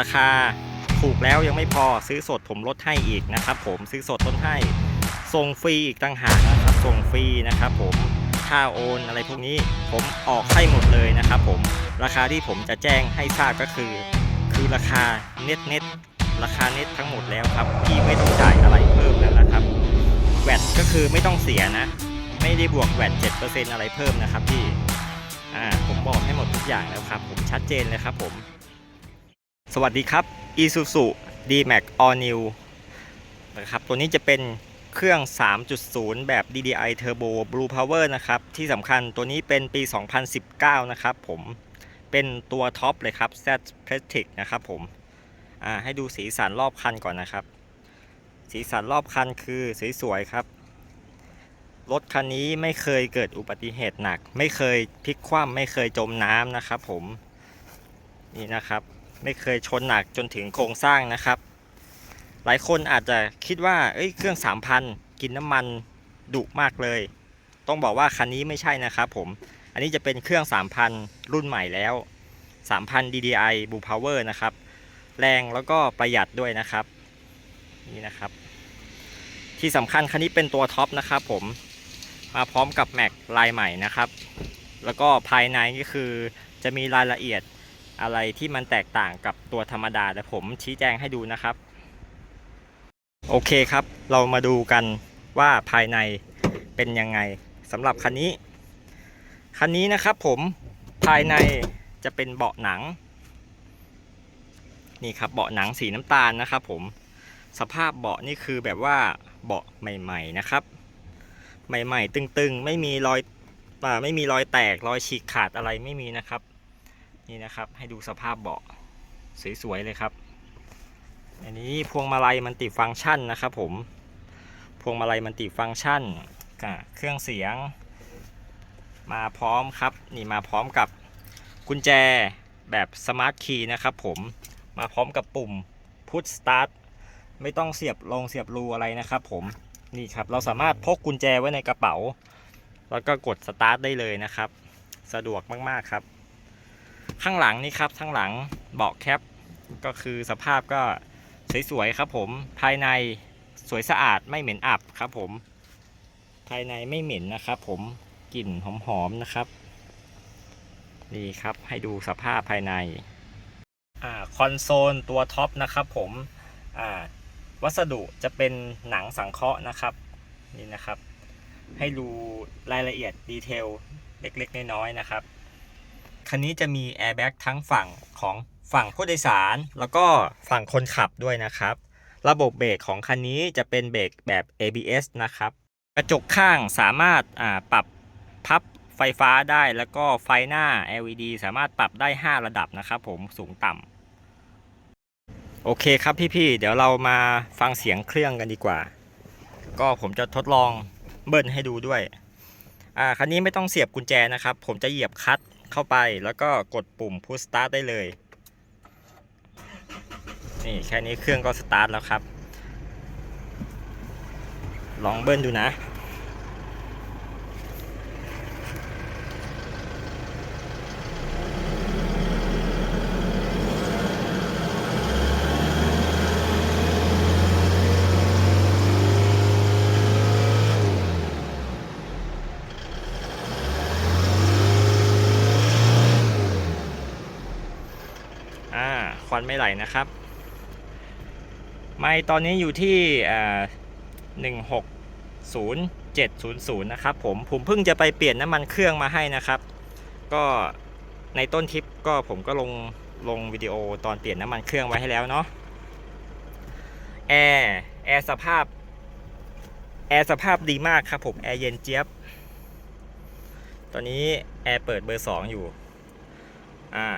ราคาถูกแล้วยังไม่พอซื้อสดผมลดให้อีกนะครับ ผมซื้อสดลดให้ส่งฟรีอีกต่างหากนะครับส่งฟรีนะครับ ผมค่าโอนอะไรพวกนี้ผมออกให้หมดเลยนะครับผมราคาที่ผมจะแจ้งให้ทราบก็คือ คือราคาเน็ตเน็ตราคาเน็ตทั้งหมดแล้วครับพี่ไม่ต้องจ่ายอะไรเพิ่มแล้วนะครับแวดก็คือไม่ต้องเสียนะ ไม่ได้บวกแวด7%อะไรเพิ่มนะครับพี่อ่าผมบอกให้หมดทุกอย่างแล้วครับ ผมชัดเจนเลยครับผม สวัสดีครับ Isuzu D-Max All New นะครับ ตัวนี้จะเป็นเครื่อง 3.0 แบบ DDI Turbo Blue Power นะครับ ที่สำคัญตัวนี้เป็นปี 2019 นะครับผม เป็นตัวท็อปเลยครับ Z Plastic นะครับผม อ่า ให้ดูสีสันรอบคันก่อนนะครับ สีสันรอบคันคือสวยๆครับ รถคันนี้ไม่เคยเกิดอุบัติเหตุหนัก ไม่เคยพลิกคว่ำไม่เคยจมน้ำนะครับผม นี่นะครับ ไม่เคยชนหนักจนถึงโครงสร้างนะครับ หลายคนอาจจะคิดว่าเอ้ยเครื่อง 3,000 กินน้ำมันดุมากเลย ต้องบอกว่าคันนี้ไม่ใช่นะครับผม อันนี้จะเป็นเครื่อง 3,000 รุ่นใหม่แล้ว 3,000 DDI Blue Power นะครับ แรงแล้วก็ประหยัดด้วยนะครับ นี่นะครับ ที่สำคัญคันนี้เป็นตัวท็อปนะครับผม มาพร้อมกับแม็กลายใหม่นะครับ แล้วก็ภายในก็คือจะมีรายละเอียด อะไรที่มันแตกต่างกับตัวธรรมดาแต่ผมชี้แจงให้ดูนะครับ โอเคครับ เรามาดูกันว่าภายในเป็นยังไงสำหรับคันนี้ คันนี้นะครับผมภายในจะเป็นเบาะหนัง นี่ครับเบาะหนังสีน้ำตาลนะครับผมสภาพเบาะนี่คือแบบว่าเบาะใหม่ ๆนะครับ ใหม่ ๆ ตึงๆ ไม่มีรอยไม่มีรอยแตกรอยฉีกขาดอะไรไม่มีนะครับ นี่นะครับ ให้ดูสภาพเบาะสวยๆเลยครับ อันนี้พวงมาลัยมันติฟังก์ชันนะครับผม พวงมาลัยมันติฟังก์ชันเครื่องเสียง มาพร้อมครับ นี่มาพร้อมกับกุญแจแบบสมาร์ทคีย์นะครับผมมาพร้อมกับปุ่มพุทสตาร์ทไม่ต้องเสียบลงเสียบรูอะไรนะครับผมนี่ครับเราสามารถพกกุญแจไว้ในกระเป๋า แล้วก็กดสตาร์ทได้เลยนะครับ สะดวกมาก ๆ ครับ ข้างหลังนี่ครับข้างหลังเบาะแคปก็คือสภาพก็สวยๆครับผมภายในสวยสะอาดไม่เหม็นอับครับผม ภายในไม่เหม็นนะครับผมกลิ่นหอมๆนะครับนี่ครับให้ดูสภาพภายในอ่าคอนโซลตัวท็อปนะครับผมอ่าวัสดุจะเป็นหนังสังเคราะห์นะครับนี่นะครับ ให้ดูรายละเอียดดีเทลเล็กๆน้อยๆนะครับ คันนี้จะมีแอร์แบ็กทั้งฝั่งของฝั่งผู้โดยสาร แล้วก็ฝั่งคนขับด้วยนะครับ ระบบเบรกของคันนี้จะเป็นเบรกแบบ ABS นะครับ กระจกข้างสามารถปรับพับไฟฟ้าได้แล้วก็ไฟหน้า LED สามารถปรับได้ 5 ระดับนะครับผมสูงต่ำโอเคครับพี่ๆ เดี๋ยวเรามาฟังเสียงเครื่องกันดีกว่า ก็ผมจะทดลองเบิ้ลให้ดูด้วยอ่าคันนี้ไม่ต้องเสียบกุญแจนะครับ ผมจะเหยียบคัต เข้าไปแล้วก็กดปุ่ม push start ได้เลย นี่แค่นี้เครื่องก็สตาร์ทแล้วครับ ลองเบิ้ลดูนะ ไม่ไหลนะครับ ไม่ตอนนี้อยู่ที่หนึ่งหกศูนย์เจ็ดศูนย์ศูนย์นะครับผมผมเพิ่งจะไปเปลี่ยนน้ำมันเครื่องมาให้นะครับ ก็ในต้นทริปก็ผมก็ลงลงวิดีโอตอนเปลี่ยนน้ำมันเครื่องไว้ให้แล้วเนาะแอร์แอร์สภาพแอร์สภาพดีมากครับผมแอร์เย็นเจี๊ยบ ตอนนี้แอร์เปิดเบอร์สองอยู่ อ่า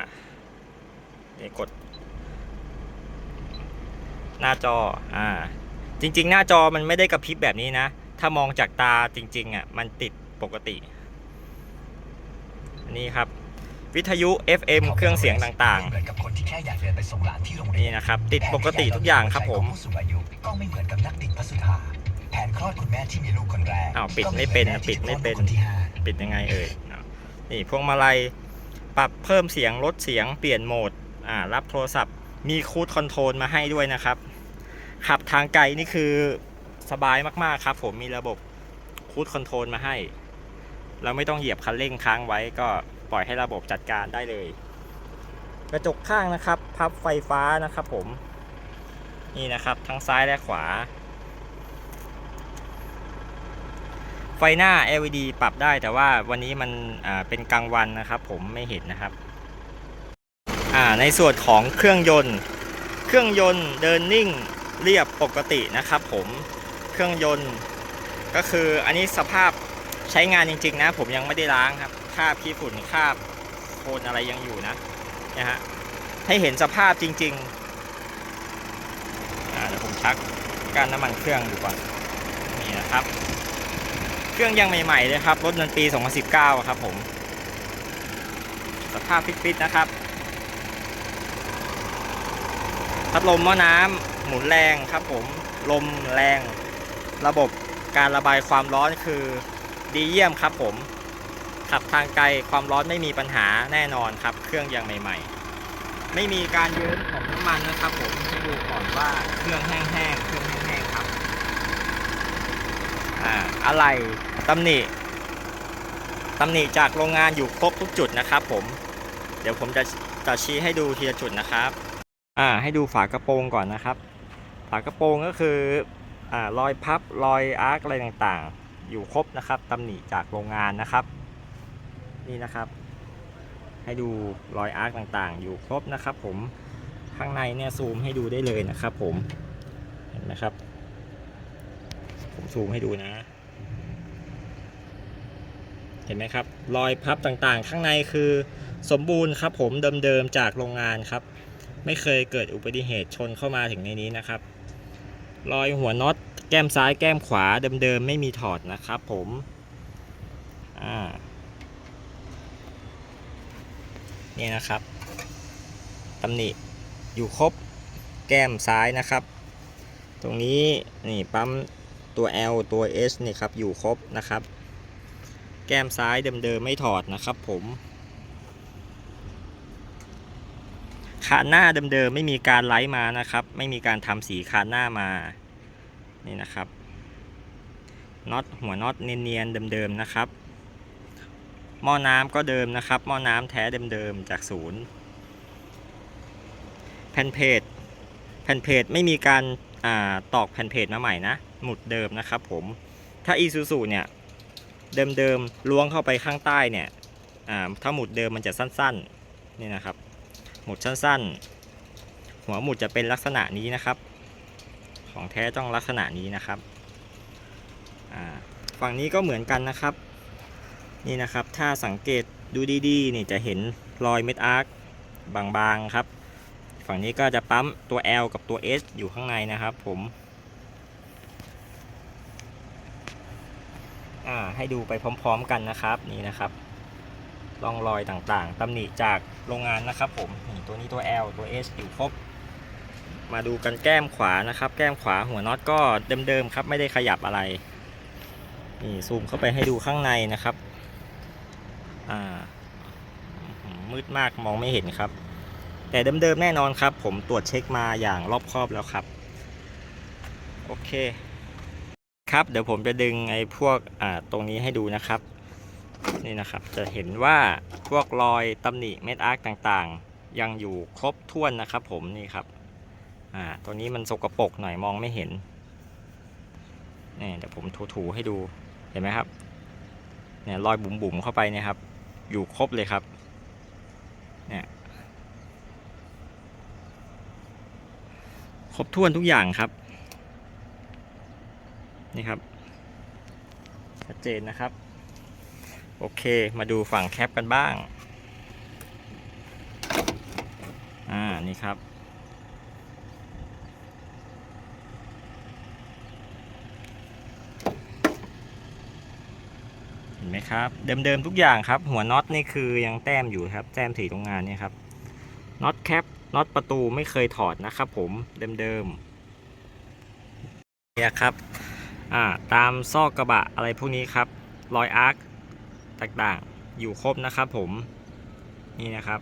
นี่กด หน้าจออ่าจริง ๆ หน้าจอมันไม่ได้กระพริบแบบนี้นะ ถ้ามองจากตาจริงๆอะมันติดปกติอันนี้ครับ วิทยุ FM เครื่องเสียงต่างๆเหมือนกับคนที่แค่อยากเดินไปส่งหลานที่โรงๆเรียนี่นนะครับ ติดปกติทุกอย่างครับผมผู้สูงอายุก็ไม่เหมือนกับนักดิ่งพระสุธาแผนคลอดคุณแม่ที่มีลูกคนแรกอ้าวปิดไม่เป็นนะปิดไม่เป็นคนที่ห้าปิดยังไงเอ่ยอะนี่พวงมาลัยปรับเพิ่มเสียงลดเสียงเปลี่ยนโหมดอ่ารับโทรศัพท์มีคูดคอนโทรลมาให้ด้วยนะครับ ขับทางไกลนี่คือสบายมากๆครับ ผมมีระบบคูดคอนโทรลมาให้ เราไม่ต้องเหยียบคันเร่งค้างไว้ก็ปล่อยให้ระบบจัดการได้เลย กระจกข้างนะครับ พับไฟฟ้านะครับผม นี่นะครับทั้งซ้ายและขวา ไฟหน้า LED ปรับได้แต่ว่าวันนี้มันเป็นกลางวันนะครับ ผมไม่เห็นนะครับในส่วนของเครื่องยนต์ เครื่องยนต์เดินนิ่ง เรียบปกตินะครับผมเครื่องยนต์ ก็คืออันนี้สภาพใช้งานจริง ๆ นะ ผมยังไม่ได้ล้างครับคราบขี้ฝุ่นคราบโคลนอะไรยังอยู่นะนะฮะให้เห็นสภาพจริงๆเดี๋ยวผมชักการน้ำมันเครื่องดูก่อนนี่นะครับ เครื่องยังใหม่ๆเลยครับรถนันปี 2019 ครับผมสภาพฟิตๆนะครับพัดลมหม้อน้ำ หมุนแรงครับผม ลมแรง ระบบการระบายความร้อนคือดีเยี่ยมครับผม ขับทางไกลความร้อนไม่มีปัญหาแน่นอนครับ เครื่องยังใหม่ ๆ ไม่มีการยิ้มของน้ำมันนะครับผมให้ดูก่อนว่าเครื่องแห้งๆเครื่องแห้งๆครับอ่าอะไรตำหนิตำหนิจากโรงงานอยู่ครบทุกจุดนะครับผม เดี๋ยวผมจะจะชี้ให้ดูทีละจุดนะครับ อ่า ให้ดูฝากระโปรงก่อนนะครับ ฝากระโปรงก็คืออรอยพับรอยอาร์คอะไรต่างๆ อยู่ครบนะครับตำหนิจากโรงงานนะครับ นี่นะครับ ให้ดูรอยอาร์คต่างๆ อยู่ครบนะครับ ผมข้างในเนี่ยซูมให้ดูได้เลยนะครับ ผมเห็นไหมครับ ผมซูมให้ดูนะ เห็นไหมครับ รอยพับต่างๆ ข้างในคือสมบูรณ์ครับ ผมเดิมๆจากโรงงานครับ ไม่เคยเกิดอุบัติเหตุชนเข้ามาถึงในนี้นะครับ รอยหัวน็อตแก้มซ้ายแก้มขวาเดิมๆไม่มีถอดนะครับผมอ่านี่นะครับตำหนิอยู่ครบแก้มซ้ายนะครับ ตรงนี้นี่ปั๊มตัว L ตัว S นี่ครับอยู่ครบนะครับ แก้มซ้ายเดิมๆไม่ถอดนะครับผม คานหน้าเดิมๆไม่มีการไล่มานะครับ ไม่มีการทำสีคานหน้ามานี่นะครับน็อตหัวน็อตเนียนๆเดิมๆนะครับ หม้อน้ำก็เดิมนะครับ หม้อน้ำแท้เดิมๆจากศูนย์แผ่นเพจแผ่นเพจไม่มีการอ่าตอกแผ่นเพจมาใหม่นะ หมุดเดิมนะครับผมถ้า Isuzu เนี่ยเดิมๆล้วงเข้าไปข้างใต้เนี่ยอ่าถ้าหมุดเดิมมันจะสั้นๆนี่นะครับ หมุดสั้นๆ หัวหมุดจะเป็นลักษณะนี้นะครับ ของแท้ต้องลักษณะนี้นะครับฝั่งนี้ก็เหมือนกันนะครับ นี่นะครับ ถ้าสังเกตดูดีๆนี่จะเห็นรอยเม็ดอาร์คบางๆครับ ฝั่งนี้ก็จะปั๊มตัว L กับตัว S อยู่ข้างในนะครับ ผมให้ดูไปพร้อม ๆ กันนะครับนี่นะครับร่องรอยต่างๆตำหนิจากโรงงานนะครับผม ตัวนี้ตัว L ตัว S อยู่ครบ มาดูกันแก้มขวานะครับ แก้มขวาหัวน็อตก็เดิมๆครับ ไม่ได้ขยับอะไรนี่ซูมเข้าไปให้ดูข้างในนะครับ อ่า มืดมากมองไม่เห็นครับ แต่เดิมๆแน่นอนครับ ผมตรวจเช็คมาอย่างรอบคอบแล้วครับ โอเค ครับเดี๋ยวผมจะดึงไอ้พวกอ่าตรงนี้ให้ดูนะครับ นี่นะครับจะเห็นว่าพวกรอยตำหนิเม็ดอาร์คต่างๆ ยังอยู่ครบถ้วนนะครับ ผมนี่ครับ อ่า ตัวนี้มันสกปรกหน่อยมองไม่เห็นนี่เดี๋ยวผมถูๆให้ดูเห็นไหมครับ เนี่ยรอยบุ๋มๆเข้าไปเนี่ยครับ อยู่ครบเลยครับ เนี่ยครบถ้วนทุกอย่างครับ นี่ครับชัดเจนนะครับ โอเค มาดูฝั่งแคปกันบ้าง อ่า นี่ครับ เห็นไหมครับ เดิมๆทุกอย่างครับ หัวน็อตนี่คือยังแต้มอยู่ครับ แต้มสีตรงงานเนี่ยครับ น็อตแคป น็อตประตูไม่เคยถอดนะครับผม เดิมๆเนี่ยครับ อ่า ตามซอกกระบะอะไรพวกนี้ครับ รอยอาร์คต่างๆ อยู่ครบนะครับผม นี่นะครับ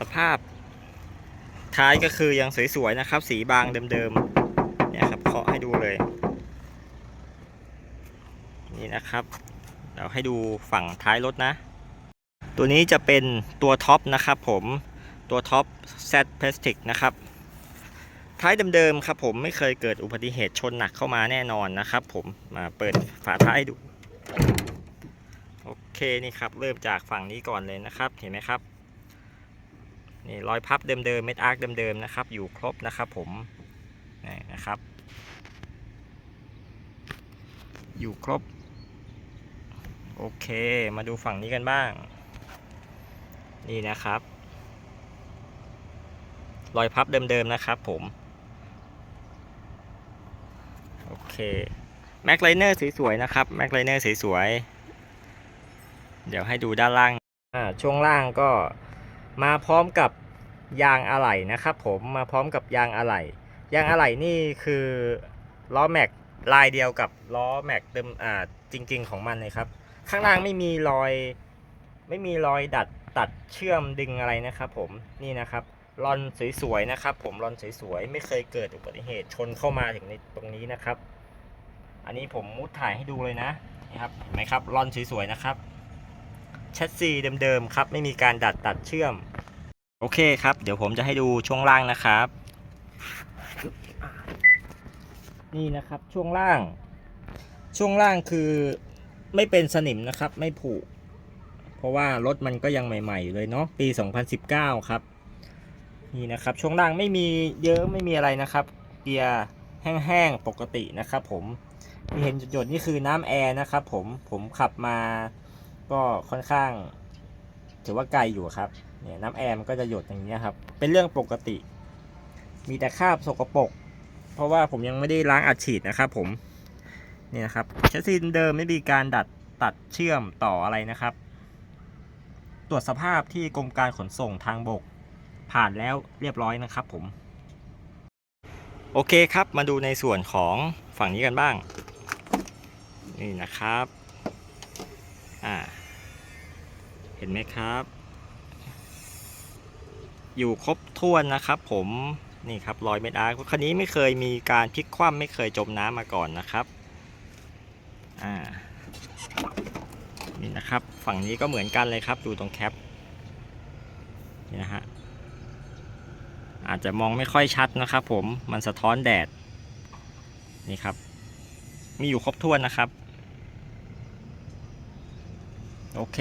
สภาพ ท้ายก็คือยังสวยๆนะครับ สีบางเดิมๆเนี่ยครับเคาะให้ดูเลย นี่นะครับเราให้ดูฝั่งท้ายรถนะ ตัวนี้จะเป็นตัวท็อปนะครับผมตัวท็อป Z Plastic นะครับท้ายเดิมๆครับผมไม่เคยเกิดอุบัติเหตุชนหนักเข้ามาแน่นอนนะครับ ผมมาเปิดฝาท้ายดูโอเคนี่ครับเริ่มจากฝั่งนี้ก่อนเลยนะครับเห็นไหมครับ นี่รอยพับเดิมๆเม็ดอาร์คเดิมๆนะครับ อยู่ครบนะครับผมนี่นะครับ อยู่ครบ โอเค มาดูฝั่งนี้กันบ้าง นี่นะครับ รอยพับเดิมๆนะครับผม โอเคแม็กไลเนอร์สวยๆนะครับแม็กไลเนอร์สวยๆเดี๋ยวให้ดูด้านล่างช่วงล่างก็ มาพร้อมกับยางอะไหล่นะครับ ผมมาพร้อมกับยางอะไหล่ยางอะไหล่นี่คือล้อแม็กลายเดียวกับล้อแม็กเดิมอ่าจริง ๆ ของมันเลยครับ ข้างล่างไม่มีรอย ไม่มีรอยดัดตัดเชื่อมดึงอะไรนะครับ ผมนี่นะครับรอนสวยๆนะครับ ผมรอนสวยๆไม่เคยเกิดอุบัติเหตุชนเข้ามาถึงในตรงนี้นะครับ อันนี้ผมมุดถ่ายให้ดูเลยนะนี่ครับเห็นไหมครับรอนสวยๆนะครับ แชสซีเดิมๆครับ ไม่มีการดัดตัดเชื่อม โอเคครับ เดี๋ยวผมจะให้ดูช่วงล่างนะครับ นี่นะครับช่วงล่าง ช่วงล่างคือไม่เป็นสนิมนะครับ ไม่ผุเพราะว่ารถมันก็ยังใหม่ๆอยู่เลยเนาะปี 2019 ครับ นี่นะครับช่วงล่างไม่มีเยอะไม่มีอะไรนะครับ เกียร์แห้งๆปกตินะครับ ผมที่เห็นหยดๆนี่คือน้ำแอร์นะครับ ผมผมขับมา ก็ค่อนข้างถือว่าไกลอยู่ครับเนี่ยน้ำแอร์มันก็จะหยดอย่างนี้ครับ เป็นเรื่องปกติ มีแต่คราบสกปรกเพราะว่าผมยังไม่ได้ล้างอัดฉีดนะครับผมเนี่นะครับแชสซีเดิมไม่มีการดัดตัดเชื่อมต่ออะไรนะครับ ตรวจสภาพที่กรมการขนส่งทางบก ผ่านแล้วเรียบร้อยนะครับผม โอเคครับมาดูในส่วนของฝั่งนี้กันบ้าง นี่นะครับ อ่า เห็นไหมครับ อยู่ครบถ้วนนะครับ ผมนี่ครับรอยเม็ดอาร์คันนี้ไม่เคยมีการพลิกคว่ำไม่เคยจมน้ำมาก่อนนะครับอ่านี่นะครับ ฝั่งนี้ก็เหมือนกันเลยครับดูตรงแคปนี่นะฮะอาจจะมองไม่ค่อยชัดนะครับ ผมมันสะท้อนแดดนี่ครับ มีอยู่ครบถ้วนนะครับ โอเค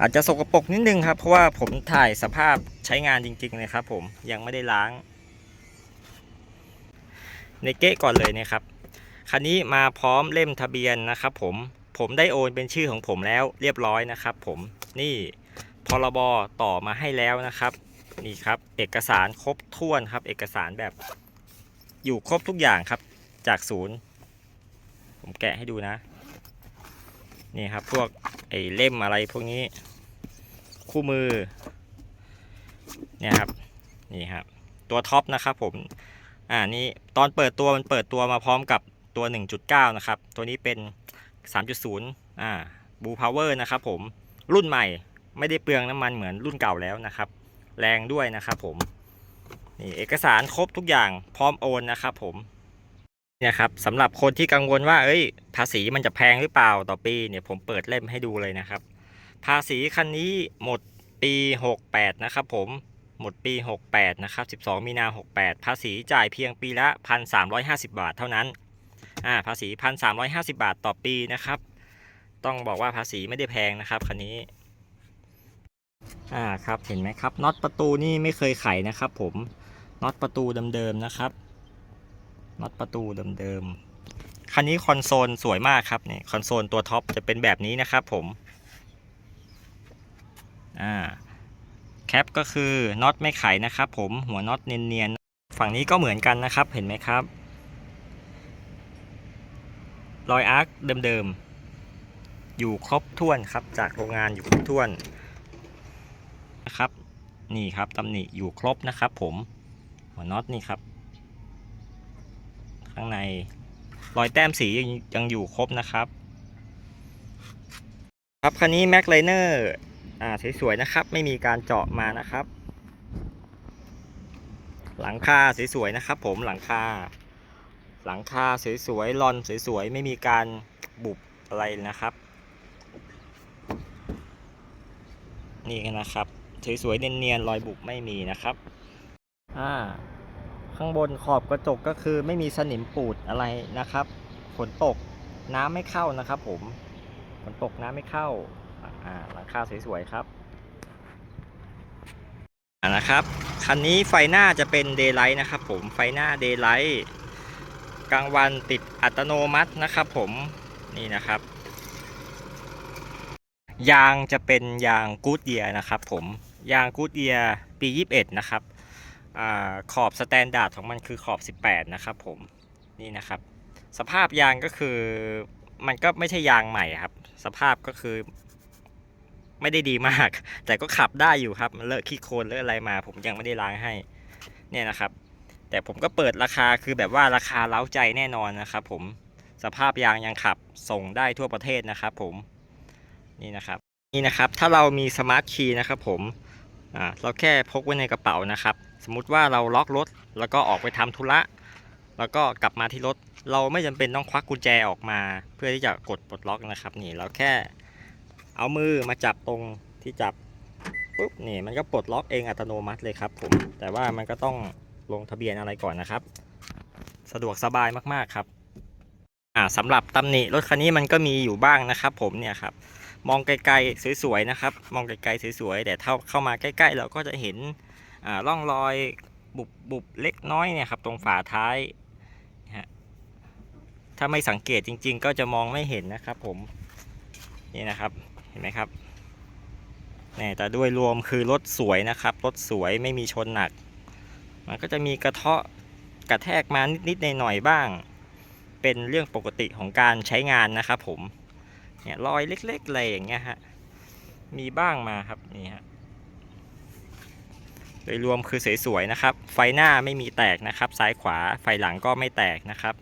อาจจะสกปรกนิดนึงครับ เพราะว่าผมถ่ายสภาพใช้งานจริงๆเลยครับผมยังไม่ได้ล้าง ในเก๊ก่อนเลยนะครับคันนี้มาพร้อมเล่มทะเบียนนะครับผมผมได้โอนเป็นชื่อของผมแล้วเรียบร้อยนะครับผมนี่พรบต่อมาให้แล้วนะครับ นี่ครับ เอกสารครบถ้วนครับ เอกสารแบบอยู่ครบทุกอย่างครับจากศูนย์ ผมแกะให้ดูนะ นี่ครับพวกไอ้เล่มอะไรพวกนี้ คู่มือเนี่ยครับนี่ครับ ตัวท็อปนะครับผมอ่านี่ตอนเปิดตัวมันเปิดตัวมาพร้อมกับตัว 1.9 นะครับ ตัวนี้เป็น 3.0อ่าบูพาวเวอร์นะครับผมรุ่นใหม่ไม่ได้เปลืองน้ำมันเหมือนรุ่นเก่าแล้วนะครับ แรงด้วยนะครับผมนี่เอกสารครบทุกอย่างพร้อมโอนนะครับผม เนี่ยครับสำหรับคนที่กังวลว่า เอ้ย ภาษีมันจะแพงหรือเปล่าต่อปีเนี่ยผมเปิดเล่มให้ดูเลยนะครับ ภาษีคันนี้หมดปี 68 นะครับผมหมดปี 68 นะครับ 12 มีนา 68 ภาษีจ่ายเพียงปีละ 1,350 บาทเท่านั้นอ่าภาษี 1,350 บาทต่อปีนะครับ ต้องบอกว่าภาษีไม่ได้แพงนะครับคันนี้อ่าครับเห็นไหมครับน็อตประตูนี่ไม่เคยไขนะครับ ผมน็อตประตูเดิมๆนะครับ น็อตประตูเดิมๆ คันนี้คอนโซลสวยมากครับเนี่ยคอนโซลตัวท็อปจะเป็นแบบนี้นะครับผม อ่า แคปก็คือน็อตไม่ไขนะครับผม หัวน็อตเนียนๆ ฝั่งนี้ก็เหมือนกันนะครับเห็นไหมครับ รอยอาร์คเดิมๆ อยู่ครบถ้วนครับ จากโรงงานอยู่ครบถ้วนนะครับ นี่ครับตำหนิอยู่ครบนะครับผม หัวน็อตนี่ครับ ข้างในรอยแต้มสียังยังอยู่ครบนะครับ ครับคันนี้แม็กไลเนอร์อ่าสวยๆนะครับ ไม่มีการเจาะมานะครับ หลังคาสวยๆนะครับ ผมหลังคา หลังคาสวยๆลอนสวยๆไม่มีการบุบอะไรนะครับ นี่นะครับสวยๆเนียนๆรอยบุบไม่มีนะครับอ่า ข้างบนขอบกระจกก็คือไม่มีสนิมปูดอะไรนะครับฝนตกน้ำไม่เข้านะครับ ผมฝนตกน้ำไม่เข้าอ่าหลังคาสวยๆครับอ่านะครับคันนี้ไฟหน้าจะเป็นเดย์ไลท์นะครับ ผมไฟหน้าเดย์ไลท์กลางวันติดอัตโนมัตินะครับ ผมนี่นะครับ ยางจะเป็นยางกูดเยียนะครับ ผมยางกูดเยียปี 21 นะครับ ขอบสแตนดาร์ดของมันคือขอบ 18 นะครับผมนี่นะครับ สภาพยางก็คือมันก็ไม่ใช่ยางใหม่ครับ สภาพก็คือไม่ได้ดีมาก แต่ก็ขับได้อยู่ครับ มันเลอะขี้โคลนเลอะอะไรมา ผมยังไม่ได้ล้างให้เนี่ยนะครับ แต่ผมก็เปิดราคาคือแบบว่าราคาเล้าใจแน่นอนนะครับผมสภาพยางยังขับส่งได้ทั่วประเทศนะครับผมนี่นะครับนี่นะครับ ถ้าเรามีสมาร์ทคีย์นะครับผม เราแค่พกไว้ในกระเป๋านะครับ สมมุติว่าเราล็อกรถแล้วก็ออกไปทำธุระแล้วก็กลับมาที่รถ เราไม่จำเป็นต้องควักกุญแจออกมา เพื่อที่จะกดปลดล็อกนะครับ นี่เราแค่เอามือมาจับตรงที่จับปุ๊บนี่มันก็ปลดล็อกเองอัตโนมัติเลยครับ ผมแต่ว่ามันก็ต้องลงทะเบียนอะไรก่อนนะครับ สะดวกสบายมากๆครับอ่าสำหรับตำหนิรถคันนี้มันก็มีอยู่บ้างนะครับ ผมเนี่ยครับ มองไกลๆสวยๆนะครับ มองไกลๆสวยๆแต่ถ้าเข้ามาใกล้ๆ เราก็จะเห็นร่องรอยบุบบุบเล็กน้อยเนี่ยครับตรงฝาท้ายถ้าไม่สังเกตจริง ๆ ก็จะมองไม่เห็นนะครับ ผมนี่นะครับเห็นไหมครับนี่แต่ด้วยรวมคือรถสวยนะครับรถสวยไม่มีชนหนัก มันก็จะมีกระเทาะกระแทกมานิดๆหน่อยๆบ้าง เป็นเรื่องปกติของการใช้งานนะครับผม เนี่ยรอยเล็กๆอะไรอย่างเงี้ยฮะ มีบ้างมาครับนี่ฮะ โดยรวมคือสวยๆนะครับ ไฟหน้าไม่มีแตกนะครับ ซ้ายขวาไฟหลังก็ไม่แตกนะครับ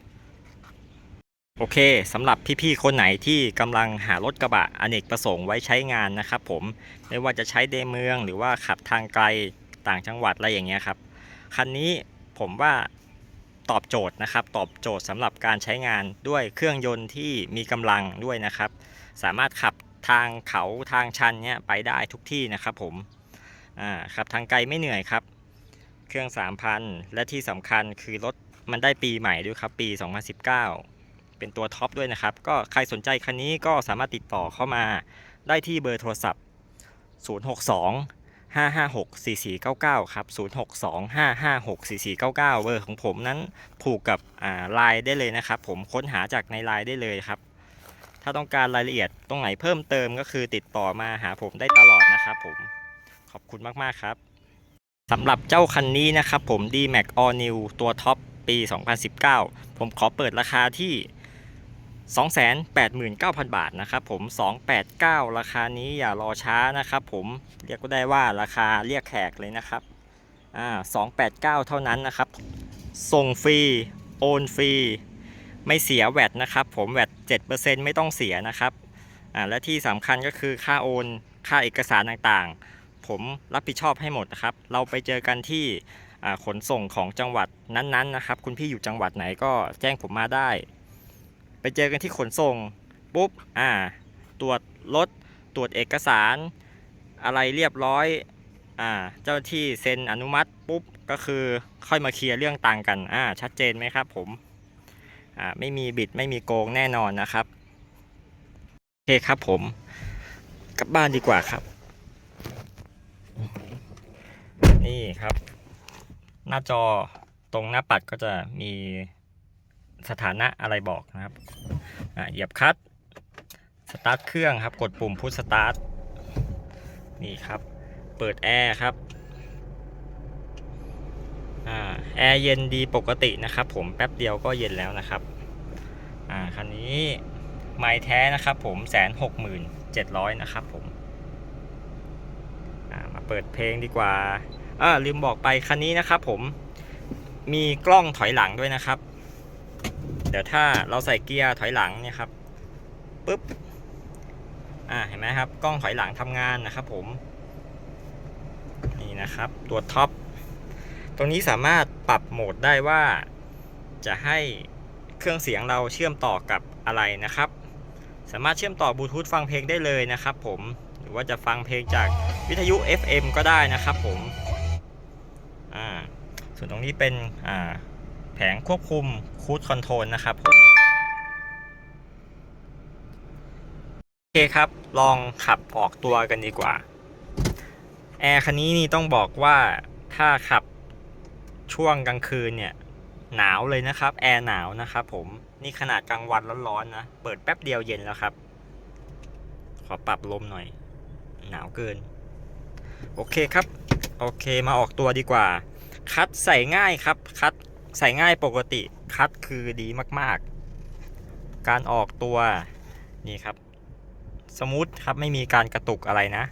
โอเคสำหรับพี่ๆคนไหนที่กำลังหารถกระบะอเนกประสงค์ไว้ใช้งานนะครับผมไม่ว่าจะใช้ในเมืองหรือว่าขับทางไกลต่างจังหวัดอะไรอย่างเงี้ยครับคันนี้ผมว่าตอบโจทย์นะครับ ตอบโจทย์สำหรับการใช้งานด้วยเครื่องยนต์ที่มีกำลังด้วยนะครับ สามารถขับทางเขาทางชันเนี้ยไปได้ทุกที่นะครับผมอ่าขับทางไกลไม่เหนื่อยครับ เครื่อง 3,000 และที่สำคัญคือรถมันได้ปีใหม่ด้วยครับ ปี 2019 เป็นตัวท็อปด้วยนะครับ ก็ใครสนใจคันนี้ก็สามารถติดต่อเข้ามาได้ที่เบอร์โทรศัพท์ 062 556 4499 ครับ 062 556 4499 เบอร์ของผมนั้นผูกกับไลน์ได้เลยนะครับ ผมค้นหาจากในไลน์ได้เลยครับ ถ้าต้องการรายละเอียดตรงไหนเพิ่มเติมก็คือติดต่อมาหาผมได้ตลอดนะครับผม ขอบคุณมากๆครับสำหรับเจ้าคันนี้นะครับผม D-Max All New ตัวท็อปปี 2019 ผมขอเปิดราคาที่ 289,000 บาทนะครับผม 289 ราคานี้อย่ารอช้านะครับผม เรียกก็ได้ว่าราคาเรียกแขกเลยนะครับ อ่า 289 เท่านั้นนะครับ ส่งฟรี โอนฟรี ไม่เสียแวดนะครับผมแวด7%ไม่ต้องเสียนะครับอ่าและที่สำคัญก็คือค่าโอนค่าเอกสารต่างๆ ผมรับผิดชอบให้หมดนะครับ เราไปเจอกันที่ขนส่งของจังหวัดนั้นๆนะครับ คุณพี่อยู่จังหวัดไหนก็แจ้งผมมาได้ ไปเจอกันที่ขนส่งปุ๊บอ่าตรวจรถตรวจเอกสาร อะไรเรียบร้อยอ่าเจ้าหน้าที่เซ็นอนุมัติปุ๊บก็คือค่อยมาเคลียร์เรื่องตังกันอ่าชัดเจนไหมครับผม ไม่มีบิดไม่มีโกงแน่นอนนะครับโอเคครับผมกลับบ้านดีกว่าครับ นี่ครับ หน้าจอตรงหน้าปัดก็จะมีสถานะอะไรบอกนะครับอ่าเหยียบคัตสตาร์ทเครื่องครับ กดปุ่มพุชสตาร์ทนี่ครับ เปิดแอร์ครับ แอร์เย็นดีปกตินะครับ ผมแป๊บเดียวก็เย็นแล้วนะครับอ่าคันนี้ไม้แท้นะครับ ผมแสนหกหมื่นเจ็ดร้อยนะครับผมอ่ามาเปิดเพลงดีกว่าอ่าลืมบอกไปคันนี้นะครับ ผมมีกล้องถอยหลังด้วยนะครับ เดี๋ยวถ้าเราใส่เกียร์ถอยหลังเนี่ยครับปุ๊บอ่าเห็นไหมครับ กล้องถอยหลังทำงานนะครับ ผมนี่นะครับ ตัวท็อป ตรงนี้สามารถปรับโหมดได้ว่าจะให้เครื่องเสียงเราเชื่อมต่อกับอะไรนะครับ สามารถเชื่อมต่อบลูทูธฟังเพลงได้เลยนะครับผมหรือว่าจะฟังเพลงจากวิทยุ FM ก็ได้นะครับผมอ่าส่วนตรงนี้เป็นอ่าแผงควบคุมคูดคอนโทรลนะครับผมโอเคครับ ลองขับออกตัวกันดีกว่า แอร์คันนี้นี่ต้องบอกว่าถ้าขับ ช่วงกลางคืนเนี่ยหนาวเลยนะครับแอร์หนาวนะครับผมนี่ขนาดกลางวันร้อนๆนะเปิดแป๊บเดียวเย็นแล้วครับ ขอปรับลมหน่อย หนาวเกิน โอเคครับ โอเคมาออกตัวดีกว่า คัดใส่ง่ายครับ คัดใส่ง่ายปกติคัดคือดีมากๆ การออกตัวนี่ครับ สมูทครับไม่มีการกระตุกอะไรนะ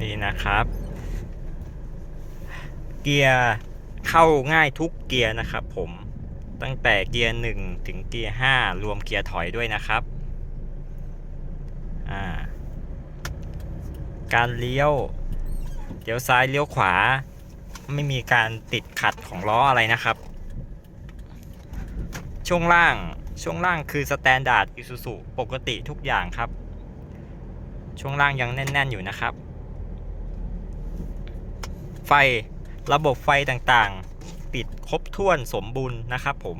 นี่นะครับ เกียร์เข้าง่ายทุกเกียร์นะครับผมตั้งแต่เกียร์1ถึงเกียร์5รวมเกียร์ถอยด้วยนะครับาการเลี้ยวเลี้ยวซ้ายเลี้ยวขวา ไม่มีการติดขัดของล้ออะไรนะครับ ช่วงล่างช่วงล่างคือสแตนดาร์ดอิซูซุปกติทุกอย่างครับ ช่วงล่างยังแน่น ๆ อยู่นะครับ ไฟ ระบบไฟต่างๆปิดครบถ้วนสมบูรณ์นะครับผม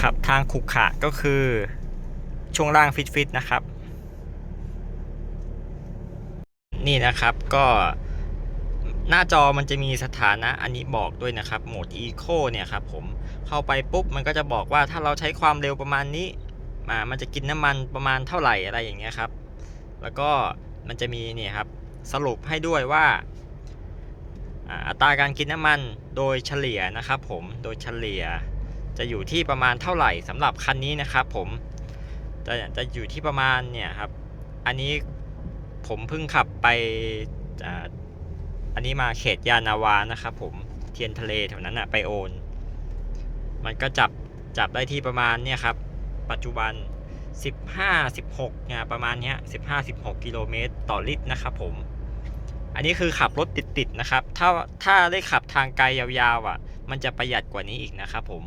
ขับทางขุกขะก็คือช่วงล่างฟิตๆนะครับ นี่นะครับก็หน้าจอมันจะมีสถานะอันนี้บอกด้วยนะครับ โหมด Eco เนี่ยครับผมเข้าไปปุ๊บมันก็จะบอกว่าถ้าเราใช้ความเร็วประมาณนี้มามันจะกินน้ำมันประมาณเท่าไหร่อะไรอย่างเงี้ยครับ แล้วก็ มันจะมีนี่ครับสรุปให้ด้วยว่าอัตราการกินน้ำมันโดยเฉลี่ยนะครับผมโดยเฉลี่ยจะอยู่ที่ประมาณเท่าไหร่สำหรับคันนี้นะครับผมจะจะอยู่ที่ประมาณเนี่ยครับอันนี้ผมเพิ่งขับไปอ,อันนี้มาเขตยานาวานะครับผมเทียนทะเลแถวนั้นอะไปโอน มันก็จับจับได้ที่ประมาณเนี่ยครับปัจจุบัน 15 16เนี่ยประมาณเนี้ย15 16 กิโลเมตรต่อลิตรนะครับผม อันนี้คือขับรถติดๆนะครับ ถ้าถ้าได้ขับทางไกลยาวๆอะ มันจะประหยัดกว่านี้อีกนะครับผม